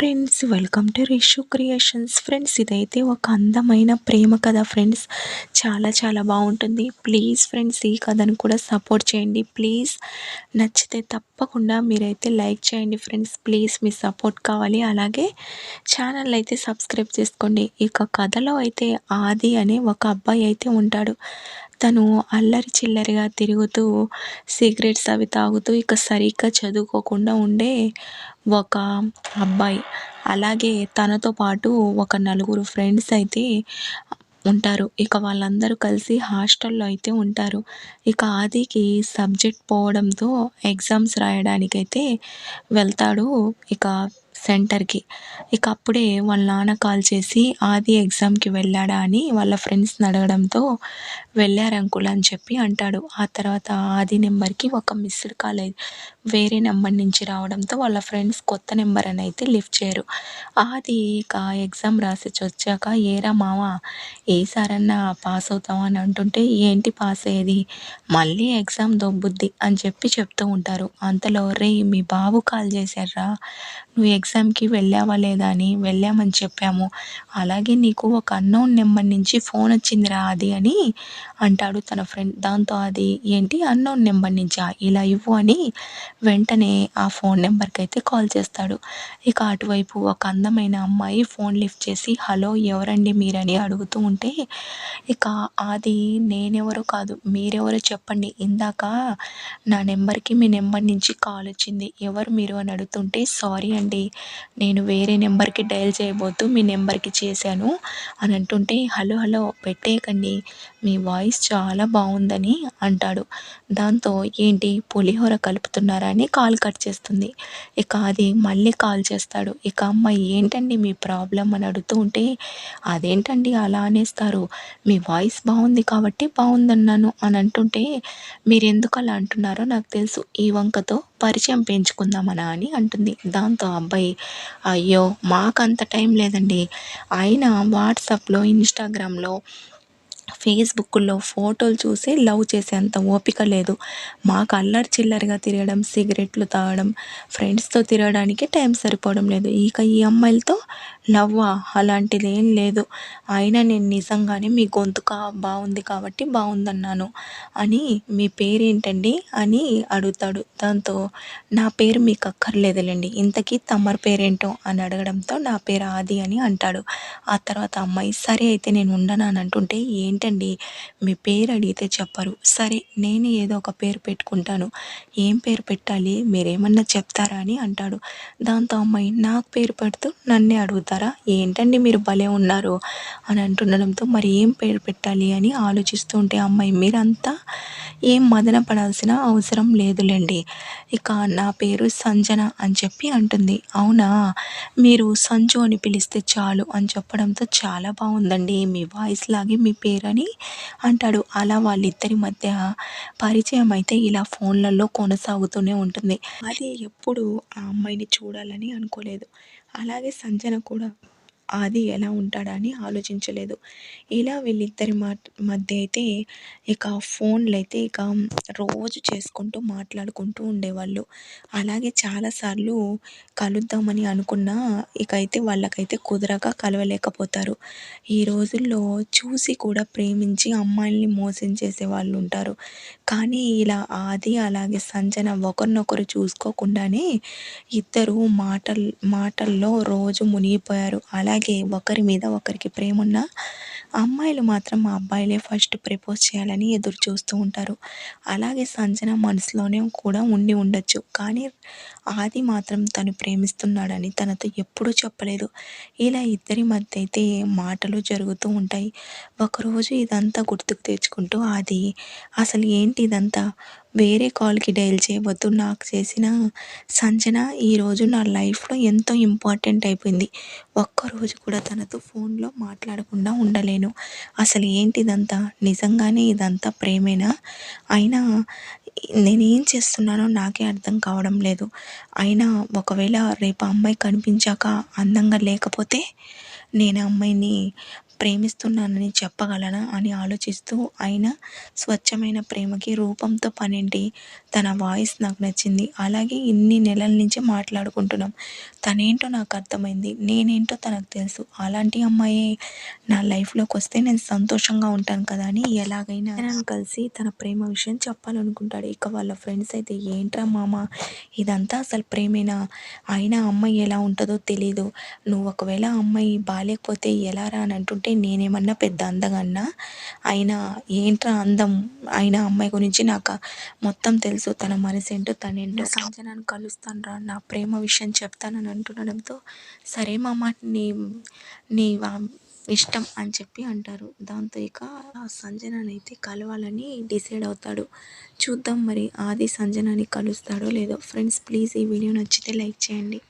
Friends welcome to Rishu creations friends ఇదైతే ఒక అందమైన ప్రేమ కథ ఫ్రెండ్స్ చాలా చాలా బాగుంటుంది. ప్లీజ్ ఫ్రెండ్స్ ఈ కథను కూడా సపోర్ట్ చేయండి. ప్లీజ్ నచ్చితే తప్పకుండా మీరైతే లైక్ చేయండి ఫ్రెండ్స్ ప్లీజ్ మీ సపోర్ట్ కావాలి. అలాగే ఛానల్ అయితే సబ్స్క్రైబ్ చేసుకోండి. ఇక కథలో అయితే ఆది అనే ఒక అబ్బాయి అయితే ఉంటాడు. తను అల్లరి చిల్లరిగా తిరుగుతూ సిగరెట్స్ అవి తాగుతూ ఇక సరిగ్గా చదువుకోకుండా ఉండే ఒక అబ్బాయి. అలాగే తనతో పాటు ఒక నలుగురు ఫ్రెండ్స్ అయితే ఉంటారు. ఇక వాళ్ళందరూ కలిసి హాస్టల్లో అయితే ఉంటారు. ఇక ఆదికి సబ్జెక్ట్ పోవడంతో ఎగ్జామ్స్ రాయడానికైతే వెళ్తాడు. ఇక సెంటర్కి. ఇక అప్పుడే వాళ్ళ నాన్న కాల్ చేసి ఆది ఎగ్జామ్కి వెళ్ళాడా? అని వాళ్ళ ఫ్రెండ్స్ని అడగడంతో వెళ్ళారు అంకుల్ అని చెప్పి అంటాడు. ఆ తర్వాత ఆది నెంబర్కి ఒక మిస్డ్ కాల్ వేరే నెంబర్ నుంచి రావడంతో వాళ్ళ ఫ్రెండ్స్ కొత్త నెంబర్ అని అయితే లిఫ్ట్ చేయరు. ఆది ఇక ఎగ్జామ్ రాసి వచ్చాక ఏరా మామ ఏసారన్నా పాస్ అవుతావా? అని అంటుంటే ఏంటి పాస్ అయ్యేది? మళ్ళీ ఎగ్జామ్ దొబ్బుద్ది అని చెప్పి చెప్తూ ఉంటారు. అంతలో రే మీ బాబు కాల్ చేశారా నువ్వు ఎగ్జామ్కి వెళ్ళావా లేదా అని వెళ్ళామని చెప్పాము. అలాగే నీకు ఒక అన్నోన్ నెంబర్ నుంచి ఫోన్ వచ్చిందిరా అది అని అంటాడు తన ఫ్రెండ్ దాంతో అది ఏంటి అన్నోన్ నెంబర్ నుంచా? ఇలా ఇవ్వు అని వెంటనే ఆ ఫోన్ నెంబర్కి అయితే కాల్ చేస్తాడు. ఇక అటువైపు ఒక అందమైన అమ్మాయి ఫోన్ లిఫ్ట్ చేసి హలో ఎవరండి మీరని అడుగుతూ ఉంటే ఇక అది నేనెవరో కాదు మీరెవరో చెప్పండి. ఇందాక నా నెంబర్కి మీ నెంబర్ నుంచి కాల్ వచ్చింది. ఎవరు మీరు అని అడుగుతుంటే సారీ అండి నేను వేరే నెంబర్కి డయల్ చేయబోతూ మీ నెంబర్కి చేశాను అని అంటుంటే హలో హలో పెట్టేయకండి మీ వాయిస్ చాలా బాగుందని అంటాడు. దాంతో ఏంటి పులిహోర కలుపుతున్నారా అని కాల్ కట్ చేస్తుంది. ఇక అది మళ్ళీ కాల్ చేస్తాడు. ఇక అమ్మాయి ఏంటండి మీ ప్రాబ్లం అని అడుగుతూ ఉంటే అదేంటండి అలా అనేస్తారు మీ వాయిస్ బాగుంది కాబట్టి బాగుందన్నాను అని అంటుంటే మీరు ఎందుకు అలా అంటున్నారో నాకు తెలుసు ఈ వంకతో పరిచయం పెంచుకుందామనా అని అంటుంది. దాంతో అబ్బాయి అయ్యో మాకంత టైం లేదండి. ఆయన వాట్సాప్లో ఇన్స్టాగ్రామ్లో ఫేస్బుక్లో ఫోటోలు చూసి లవ్ చేసేంత ఓపిక లేదు. మాకు అల్లరి చిల్లరిగా తిరగడం సిగరెట్లు తాగడం ఫ్రెండ్స్తో తిరగడానికి టైం సరిపోవడం లేదు. ఇక ఈ అమ్మాయిలతో లవ్వా? అలాంటిది ఏం లేదు. అయినా నేను నిజంగానే మీ గొంతు కా బాగుంది కాబట్టి బాగుందన్నాను అని మీ పేరేంటండి? అని అడుగుతాడు. దాంతో నా పేరు మీకు అక్కర్లేదులేండి. ఇంతకీ తమరి పేరేంటో అని అడగడంతో నా పేరు ఆది అని అంటాడు. ఆ తర్వాత అమ్మాయి సరే అయితే నేను ఉండను అని అంటుంటే ఏంటండి? మీ పేరు అడిగితే చెప్పరు. సరే నేను ఏదో ఒక పేరు పెట్టుకుంటాను. ఏం పేరు పెట్టాలి? మీరేమన్నా చెప్తారా అని అంటాడు. దాంతో అమ్మాయి నాకు పేరు పెడుతూ నన్నే పెడతారా ఏంటండి మీరు భలే ఉన్నారు అని అంటుండడంతో మరి ఏం పేరు పెట్టాలి అని ఆలోచిస్తూ ఉంటే అమ్మాయి మీరంతా ఏం మదన పడాల్సిన అవసరం లేదులేండి. ఇక నా పేరు సంజన అని చెప్పి అంటుంది. అవునా? మీరు సంజు అని పిలిస్తే చాలు అని చెప్పడంతో చాలా బాగుందండి. మీ వాయిస్ లాగే మీ పేరు అని అంటాడు. అలా వాళ్ళిద్దరి మధ్య పరిచయం అయితే ఇలా ఫోన్లలో కొనసాగుతూనే ఉంటుంది. అది ఎప్పుడు ఆ అమ్మాయిని చూడాలని అనుకోలేదు. అలాగే సంజన కూడా. ఆది ఎలా ఉంటాడని ఆలోచించలేదు. ఇలా వీళ్ళిద్దరి మధ్య అయితే ఇక ఫోన్లు అయితే ఇక రోజు చేసుకుంటూ మాట్లాడుకుంటూ ఉండేవాళ్ళు. అలాగే చాలాసార్లు కలుద్దామని అనుకున్నా ఇక అయితే వాళ్ళకైతే కుదరక కలవలేకపోతారు. ఈ రోజుల్లో చూసి కూడా ప్రేమించి అమ్మాయిల్ని మోసం చేసే వాళ్ళు ఉంటారు. కానీ ఇలా ఆది అలాగే సంజన ఒకరినొకరు చూసుకోకుండానే ఇద్దరు మాటల్ మాటల్లో రోజు మునిగిపోయారు. అలాగే అలాగే ఒకరి మీద ఒకరికి ప్రేమ ఉన్న అమ్మాయిలు మాత్రం ఆ అబ్బాయిలే ఫస్ట్ ప్రపోజ్ చేయాలని ఎదురు చూస్తూ ఉంటారు. అలాగే సంజన మనసులోనే కూడా ఉండి ఉండొచ్చు. కానీ ఆది మాత్రం తను ప్రేమిస్తున్నాడని తనతో ఎప్పుడూ చెప్పలేదు. ఇలా ఇద్దరి మధ్య అయితే మాటలు జరుగుతూ ఉంటాయి. ఒకరోజు ఇదంతా గుర్తుకు తెచ్చుకుంటూ ఆది అసలు ఏంటి ఇదంతా? వేరే కాల్కి డైల్ చేయవద్దు నాకు చేసిన సంజన ఈరోజు నా లైఫ్లో ఎంతో ఇంపార్టెంట్ అయిపోయింది. ఒక్కరోజు కూడా తనతో ఫోన్లో మాట్లాడకుండా ఉండలేను. అసలు ఏంటి ఇదంతా నిజంగానే ఇదంతా ప్రేమేనా? అయినా నేనేం చేస్తున్నానో నాకే అర్థం కావడం లేదు. అయినా ఒకవేళ రేపు అమ్మాయి కనిపించాక అందంగా లేకపోతే నేను అమ్మాయిని ప్రేమిస్తున్నానని చెప్పగలనా అని ఆలోచిస్తూ ఆయన స్వచ్ఛమైన ప్రేమకి రూపంతో పనేంటి తన వాయిస్ నాకు నచ్చింది. అలాగే ఇన్ని నెలల నుంచి మాట్లాడుకుంటున్నాం. తనేంటో నాకు అర్థమైంది. నేనేంటో తనకు తెలుసు. అలాంటి అమ్మాయి నా లైఫ్లోకి వస్తే నేను సంతోషంగా ఉంటాను కదా అని ఎలాగైనా నన్ను కలిసి తన ప్రేమ విషయం చెప్పాలనుకుంటాడు. ఇక వాళ్ళ ఫ్రెండ్స్ అయితే ఏంట్రా మామ ఇదంతా అసలు ప్రేమేనా? అయినా అమ్మాయి ఎలా ఉంటుందో తెలీదు. నువ్వు ఒకవేళ అమ్మాయి బాగాలేకపోతే ఎలా రా అని అంటుంటే నేనేమన్నా పెద్ద అందగన్నా? అయినా ఏంట్రా అందం? అయినా అమ్మాయి గురించి నాకు మొత్తం తెలుసు. తన మనసు ఏంటో తనేంటో సంజనాన్ని కలుస్తాను రా నా ప్రేమ విషయం చెప్తానని అంటుండడంతో సరే మామ నీ నీ ఇష్టం అని చెప్పి అంటారు. దాంతో ఇక ఆ సంజనాని అయితే కలవాలని డిసైడ్ అవుతాడు. చూద్దాం మరి ఆది సంజనాని కలుస్తాడో లేదో. ఫ్రెండ్స్ ప్లీజ్ ఈ వీడియో నచ్చితే లైక్ చేయండి.